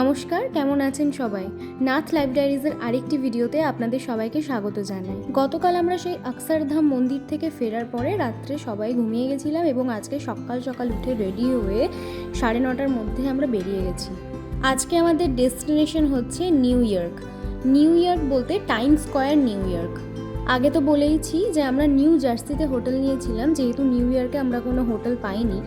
নমস্কার, কেমন আছেন সবাই? নাথ ডায়েরিজের আরেকটি ভিডিওতে আপনাদের সবাইকে স্বাগত জানাই। গতকাল আমরা সেই অক্ষরধাম মন্দির থেকে ফেরার পরে রাত্রে সবাই ঘুমিয়ে গেছিলাম এবং আজকে সকাল সকাল উঠে রেডি হয়ে সাড়ে নটার মধ্যে আমরা বেরিয়ে গেছি। আজকে আমাদের ডেস্টিনেশন হচ্ছে নিউ ইয়র্ক। নিউ ইয়র্ক বলতে টাইম স্কোয়ার নিউ ইয়র্ক। আগে তো বলেইছি যে আমরা নিউ জার্সিতে হোটেল নিয়েছিলাম, যেহেতু নিউ ইয়র্কে আমরা কোনো হোটেল পাইনি।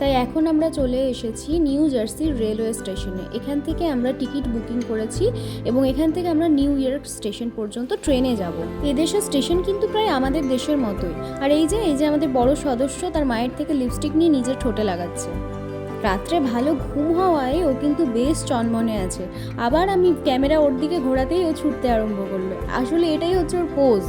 তাই এখন আমরা চলে এসেছি নিউ জার্সির রেলওয়ে স্টেশনে। এখান থেকে আমরা টিকিট বুকিং করেছি এবং এখান থেকে আমরা নিউ ইয়র্ক স্টেশন পর্যন্ত ট্রেনে যাব। এদেশের স্টেশন কিন্তু প্রায় আমাদের দেশের মতোই। আর এই যে এই যে আমাদের বড় সদস্য, তার মায়ের থেকে লিপস্টিক নিয়ে নিজের ঠোঁটে লাগাচ্ছে। রাত্রে ভালো ঘুম হওয়ায় ও কিন্তু বেশ চনমনে আছে। আবার আমি ক্যামেরা ওর দিকে ঘোরাতেই ও ছুটতে আরম্ভ করল। আসলে এটাই হচ্ছে ওর পোজ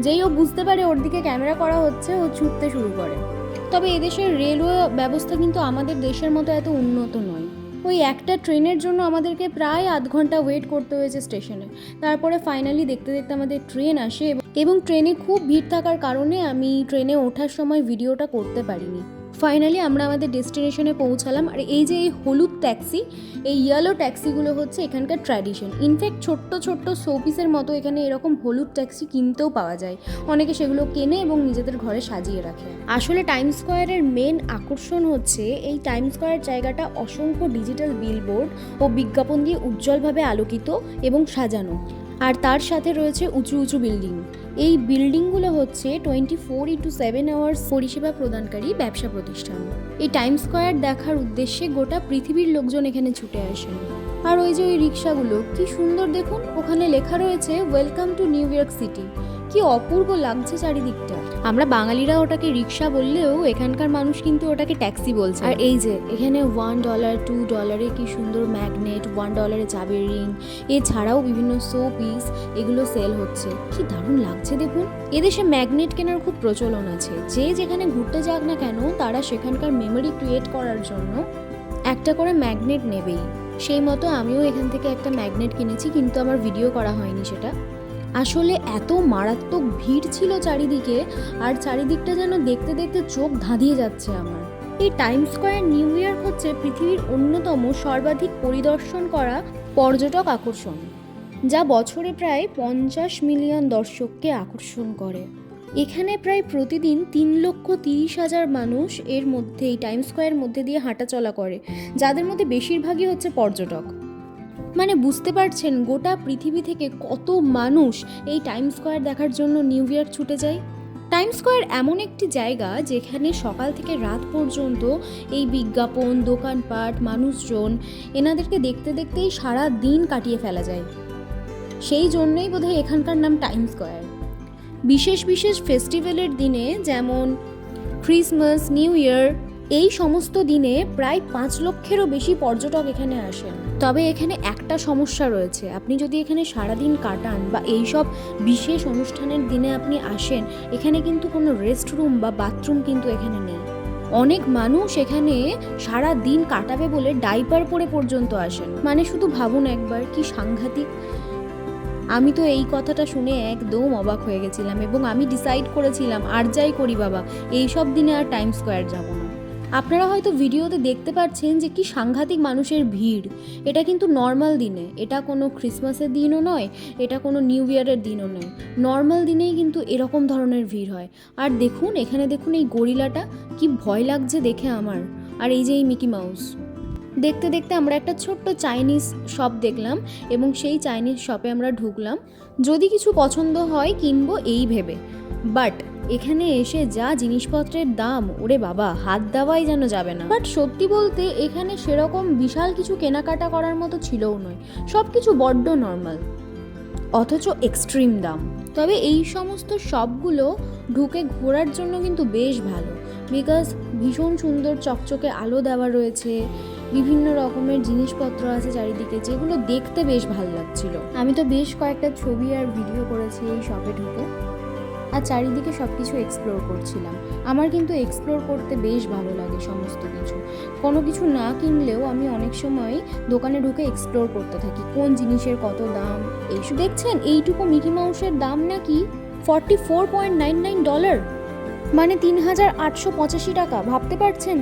যেই ও বুঝতে পারে ওর দিকে ক্যামেরা করা হচ্ছে, ও ছুটতে শুরু করে। তবে এদেশের রেলওয়ে ব্যবস্থা কিন্তু আমাদের দেশের মতো এত উন্নত নয়। ওই একটা ট্রেনের জন্য আমাদেরকে প্রায় আধ ঘণ্টা ওয়েট করতে হয়েছে স্টেশনে। তারপরে ফাইনালি দেখতে দেখতে আমাদের ট্রেন আসে এবং- ট্রেনে খুব ভিড় থাকার কারণে আমি ট্রেনে ওঠার সময় ভিডিওটা করতে পারিনি। ফাইনালি আমরা আমাদের ডেস্টিনেশনে পৌঁছালাম। আর এই যে এই হলুদ ট্যাক্সি এই ইয়েলো ট্যাক্সিগুলো হচ্ছে এখানকার ট্র্যাডিশন ইনফ্যাক্ট ছোট্ট ছোট্ট শোপিসের মতো এখানে এরকম হলুদ ট্যাক্সি কিনতেও পাওয়া যায়। অনেকে সেগুলো কেনে এবং নিজেদের ঘরে সাজিয়ে রাখে। আসলে টাইম স্কোয়ারের মেন আকর্ষণ হচ্ছে এই টাইম স্কোয়ার জায়গাটা অসংখ্য ডিজিটাল বিলবোর্ড ও বিজ্ঞাপন দিয়ে উজ্জ্বলভাবে আলোকিত এবং সাজানো। আর তার সাথে রয়েছে উঁচু উঁচু বিল্ডিং। এই বিল্ডিংগুলো হচ্ছে twenty four into seven hours পরিষেবা প্রদানকারী ব্যবসা প্রতিষ্ঠান। এই টাইম স্কোয়ার দেখার উদ্দেশ্যে গোটা পৃথিবীর লোকজন এখানে ছুটে আসেন। আর ওই যে ওই রিক্সাগুলো, কি সুন্দর দেখুন, ওখানে লেখা রয়েছে welcome to New York city কি অপূর্ব লাগছে চারিদিকটা। আমরা বাঙালিরা ওটাকে রিক্সা বললেও এখানকার মানুষ কিন্তু ওটাকে ট্যাক্সি বলছে। আর এই যে এখানে ওয়ান ডলার টু ডলারে কি সুন্দর ম্যাগনেট ওয়ান ডলারে চাবির রিং এছাড়াও বিভিন্ন শো পিস এগুলো সেল হচ্ছে। কি দারুণ লাগছে দেখুন। এদেশে ম্যাগনেট কেনার খুব প্রচলন আছে। যে যেখানে ঘুরতে যাক না কেন তারা সেখানকার মেমোরি ক্রিয়েট করার জন্য একটা করে ম্যাগনেট নেবেই। সেই মতো আমিও এখান থেকে একটা ম্যাগনেট কিনেছি কিন্তু আমার ভিডিও করা হয়নি সেটা। আসলে এত মারাত্মক ভিড় ছিল চারিদিকে, আর চারিদিকটা যেন দেখতে দেখতে চোখ ধাঁধিয়ে যাচ্ছে আমার। এই টাইম স্কোয়ার নিউ ইয়র্ক হচ্ছে পৃথিবীর অন্যতম সর্বাধিক পরিদর্শন করা পর্যটক আকর্ষণ, যা বছরে প্রায় পঞ্চাশ মিলিয়ন দর্শককে আকর্ষণ করে। এখানে প্রায় প্রতিদিন তিন লক্ষ তিরিশ হাজার মানুষ এর মধ্যে, এই টাইম স্কোয়ার মধ্যে দিয়ে হাঁটাচলা করে, যাদের মধ্যে বেশিরভাগই হচ্ছে পর্যটক। মানে বুঝতে পারছেন গোটা পৃথিবী থেকে কত মানুষ এই টাইম স্কোয়ার দেখার জন্য নিউ ইয়ার ছুটে যায়? টাইম স্কোয়ার এমন একটি জায়গা যেখানে সকাল থেকে রাত পর্যন্ত এই বিজ্ঞাপন, দোকানপাট, মানুষজন এনাদেরকে দেখতে দেখতেই সারা দিন কাটিয়ে ফেলা যায়। সেই জন্যই বোধহয় এখানকার নাম টাইম স্কোয়ার বিশেষ বিশেষ ফেস্টিভ্যালের দিনে যেমন ক্রিসমাস নিউ ইয়ার এই সমস্ত দিনে প্রায় পাঁচ লক্ষেরও বেশি পর্যটক এখানে আসেন। তবে এখানে একটা সমস্যা রয়েছে। আপনি যদি এখানে সারাদিন কাটান বা এই সব বিশেষ অনুষ্ঠানের দিনে আপনি আসেন, এখানে কিন্তু কোনো রেস্টরুম বা বাথরুম কিন্তু এখানে নেই। অনেক মানুষ এখানে সারা দিন কাটাবে বলে ডাইপার পরে পর্যন্ত আসেন। মানে শুধু ভাবুন একবার, কি সাংঘাতিক। আমি তো এই কথাটা শুনে একদম অবাক হয়ে গেছিলাম এবং আমি ডিসাইড করেছিলাম, আর যাই করি বাবা এই সব দিনে আর টাইম স্কোয়ার যাব না। আপনারা হয়তো ভিডিওতে দেখতে পাচ্ছেন যে কি সাংঘাতিক মানুষের ভিড়। এটা কিন্তু নর্মাল দিনে, এটা কোনো ক্রিসমাসের দিনও নয়, এটা কোনো নিউ ইয়ারের দিনও নয়। নর্মাল দিনেই কিন্তু এরকম ধরনের ভিড় হয়। আর দেখুন, এখানে দেখুন এই গরিলাটা, কি ভয় লাগছে দেখে আমার। আর এই যে এই মিকি মাউস দেখতে দেখতে আমরা একটা ছোট্ট চাইনিজ শপ দেখলাম এবং সেই চাইনিজ শপে আমরা ঢুকলাম। যদি কিছু পছন্দ হয় কিনবো, এই ভেবে। বাট এখানে এসে যা জিনিসপত্রের দাম, ওরে বাবা, হাত দেওয়াই যেন যাবে না। বাট সত্যি বলতে এখানে সেরকম বিশাল কিছু কেনাকাটা করার মতো ছিলও নয়। সব কিছু বড্ড নর্মাল অথচ এক্সট্রিম দাম। তবে এই সমস্ত শপগুলো ঢুকে ঘোরার জন্য কিন্তু বেশ ভালো। বিকজ ভীষণ সুন্দর চকচকে আলো দেওয়া রয়েছে। বিভিন্ন রকমের জিনিসপত্র আছে চারিদিকে, যেগুলো দেখতে বেশ ভালো লাগছিল। আমি তো বেশ কয়েকটা ছবি আর ভিডিও করেছি এই শপে ঢুকে। আর চারিদিকে সব কিছু এক্সপ্লোর করছিলাম। আমার কিন্তু এক্সপ্লোর করতে বেশ ভালো লাগে সমস্ত কিছু। কোনো কিছু না কিনলেও আমি অনেক সময় দোকানে ঢুকে এক্সপ্লোর করতে থাকি। কোন জিনিসের কত দাম? এইসব দেখছেন, এইটুকু মিকি মাউসের দাম নাকি forty four point nine nine dollar মানে তিন হাজার আটশো পঁচাশি টাকা, ভাবতে পারছেন?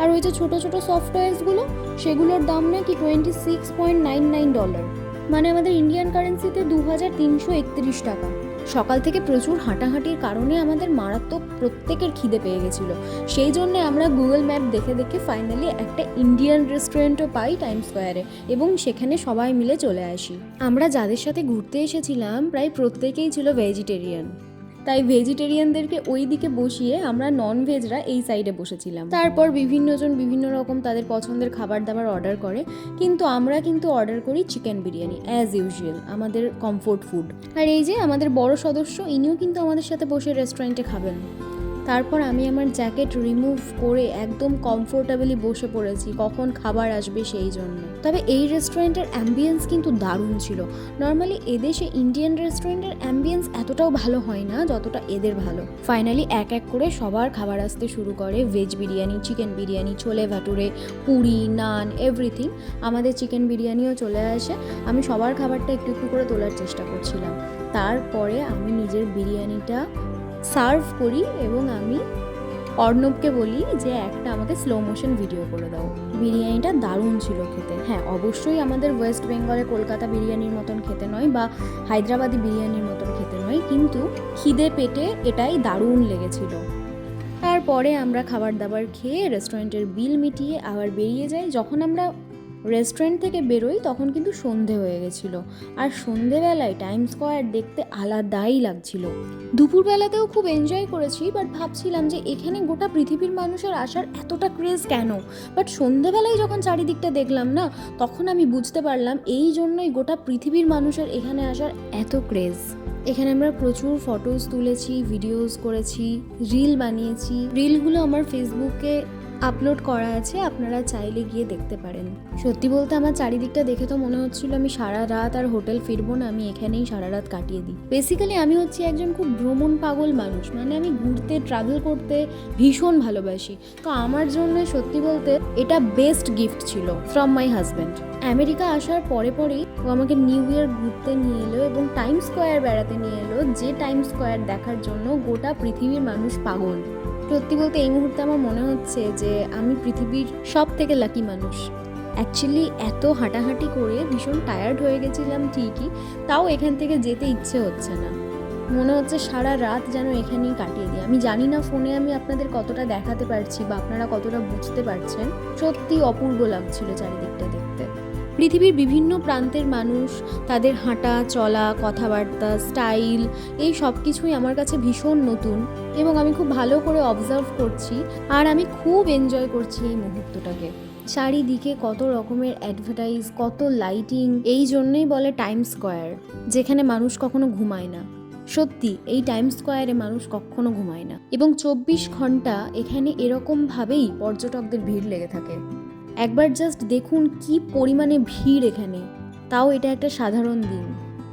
আর ওই যে ছোট ছোট সফটওয়্যারসগুলো সেগুলোর দাম নাকি twenty six point nine nine dollar মানে আমাদের ইন্ডিয়ান কারেন্সিতে দু হাজার তিনশো একত্রিশ টাকা। সকাল থেকে প্রচুর হাঁটাহাঁটির কারণে আমাদের মারাত্মক প্রত্যেকের খিদে পেয়ে গেছিল। সেই জন্যে আমরা গুগল ম্যাপ দেখে দেখে ফাইনালি একটা ইন্ডিয়ান রেস্টুরেন্টও পাই টাইম স্কোয়ারে এবং সেখানে সবাই মিলে চলে আসি। আমরা যাদের সাথে ঘুরতে এসেছিলাম, প্রায় প্রত্যেকেই ছিল ভেজিটেরিয়ান তাই ভেজিটেরিয়ানদেরকে ওই দিকে বসিয়ে আমরা নন ভেজরা এই সাইডে বসেছিলাম। তারপর বিভিন্নজন বিভিন্ন রকম তাদের পছন্দের খাবার দাবার অর্ডার করে, কিন্তু আমরা কিন্তু অর্ডার করি চিকেন বিরিয়ানি অ্যাজ ইউজুয়াল আমাদের কমফোর্ট ফুড আর এই যে আমাদের বড় সদস্য, ইনিও কিন্তু আমাদের সাথে বসে রেস্টুরেন্টে খাবেন। তারপর আমি আমার জ্যাকেট রিমুভ করে একদম কমফোর্টেবলি বসে পড়েছি, কখন খাবার আসবে সেই জন্য। তবে এই রেস্টুরেন্টের অ্যাম্বিয়েন্স কিন্তু দারুণ ছিল। নর্মালি এদেশে ইন্ডিয়ান রেস্টুরেন্টের অ্যাম্বিয়েন্স এতটাও ভালো হয় না, যতটা এদের ভালো। ফাইনালি এক এক করে সবার খাবার আসতে শুরু করে veg biryani chicken biryani, chole bhature, puri, naan everything আমাদের চিকেন বিরিয়ানিও চলে আসে। আমি সবার খাবারটা একটু একটু করে তোলার চেষ্টা করছিলাম। তারপরে আমি নিজের বিরিয়ানিটা সার্ভ করি এবং আমি অর্ণবকে বলি যে একটা আমাকে স্লো মোশন ভিডিও করে দাও। বিরিয়ানিটা দারুণ ছিল খেতে। হ্যাঁ অবশ্যই আমাদের ওয়েস্ট বেঙ্গলে কলকাতা বিরিয়ানির মতন খেতে নয় বা হায়দ্রাবাদি বিরিয়ানির মতন খেতে নয়, কিন্তু খিদে পেটে এটাই দারুণ লেগেছিল। তারপরে আমরা খাবার দাবার খেয়ে রেস্টুরেন্টের বিল মিটিয়ে আবার বেরিয়ে যাই। যখন আমরা রেস্টুরেন্ট থেকে বেরোই, তখন কিন্তু সন্ধে হয়ে গেছিল। আর সন্ধেবেলায় টাইম স্কোয়ার দেখতে আলাদাই লাগছিল। দুপুরবেলাতেও খুব এনজয় করেছি বাট ভাবছিলাম যে এখানে গোটা পৃথিবীর মানুষের আসার এতটা ক্রেজ কেন? বাট সন্ধেবেলায় যখন চারিদিকটা দেখলাম না, তখন আমি বুঝতে পারলাম এই জন্যই গোটা পৃথিবীর মানুষের এখানে আসার এত ক্রেজ এখানে আমরা প্রচুর ফটোজ তুলেছি ভিডিওস করেছি রিল বানিয়েছি। রিলগুলো আমার ফেসবুকে আপলোড করা আছে, আপনারা চাইলে গিয়ে দেখতে পারেন। সত্যি বলতে আমার চারিদিকটা দেখে তো মনে হচ্ছিল আমি সারা রাত আর হোটেল ফিরবো না, আমি এখানেই সারা রাত কাটিয়ে দিই। বেসিক্যালি আমি হচ্ছি একজন খুব ভ্রমণ পাগল মানুষ মানে আমি ঘুরতে ট্রাভেল করতে ভীষণ ভালোবাসি। তো আমার জন্য সত্যি বলতে এটা বেস্ট গিফট ছিল ফ্রম মাই হাজব্যান্ড আমেরিকা আসার পরে পরেই ও আমাকে নিউ ইয়ার ঘুরতে নিয়ে এলো এবং টাইম স্কোয়ার বেড়াতে নিয়ে এলো, যে টাইম স্কোয়ার দেখার জন্য গোটা পৃথিবীর মানুষ পাগল। সত্যি বলতে এই মুহূর্তে আমার মনে হচ্ছে যে আমি পৃথিবীর সব থেকে লাকি মানুষ। অ্যাকচুয়ালি এত হাঁটাহাঁটি করে ভীষণ টায়ার্ড হয়ে গেছিলাম ঠিকই, তাও এখান থেকে যেতে ইচ্ছে হচ্ছে না। মনে হচ্ছে সারা রাত যেন এখানেই কাটিয়ে দিই। আমি জানি না ফোনে আমি আপনাদের কতটা দেখাতে পারছি বা আপনারা কতটা বুঝতে পারছেন। সত্যি অপূর্ব লাগছিল চারিদিকটা দেখতে পৃথিবীর বিভিন্ন প্রান্তের মানুষ, তাদের হাঁটা, চলা, কথাবার্তা, স্টাইল, এই সব কিছুই আমার কাছে ভীষণ নতুন এবং আমি খুব ভালো করে অবজার্ভ করছি আর আমি খুব এনজয় করছি এই মুহূর্তটাকে। চারিদিকে কত রকমের অ্যাডভার্টাইজ কত লাইটিং এই জন্যই বলে টাইম স্কোয়ার যেখানে মানুষ কখনো ঘুমায় না। সত্যি, এই টাইম স্কোয়ারে মানুষ কখনো ঘুমায় না। এবং চব্বিশ ঘণ্টা এখানে এরকমভাবেই পর্যটকদের ভিড় লেগে থাকে। একবার জাস্ট দেখুন কি পরিমাণে ভিড় এখানে। তাও এটা একটা সাধারণ দিন।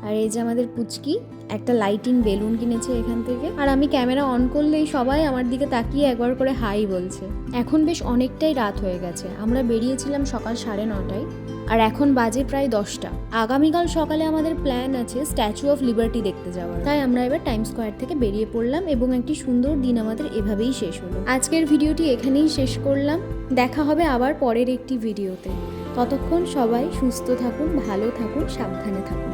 আর এই যে আমাদের পুচকি, একটা লাইটিং বেলুন কিনেছে এখান থেকে। আর আমি ক্যামেরা অন করলেই সবাই আমার দিকে তাকিয়ে একবার করে হাই বলছে। এখন বেশ অনেকটাই রাত হয়ে গেছে। আমরা বেরিয়েছিলাম সকাল সাড়ে নটায়। আর এখন বাজে প্রায় দশটা। আগামীকাল সকালে আমাদের প্ল্যান আছে স্ট্যাচু অফ লিবার্টি দেখতে যাওয়ার। তাই আমরা এবার টাইম স্কোয়ার থেকে বেরিয়ে পড়লাম এবং একটি সুন্দর দিন আমাদের এভাবেই শেষ হলো। আজকের ভিডিওটি এখানেই শেষ করলাম। দেখা হবে আবার পরের একটি ভিডিওতে। ততক্ষণ সবাই সুস্থ থাকুন, ভালো থাকুন, সাবধানে থাকুন।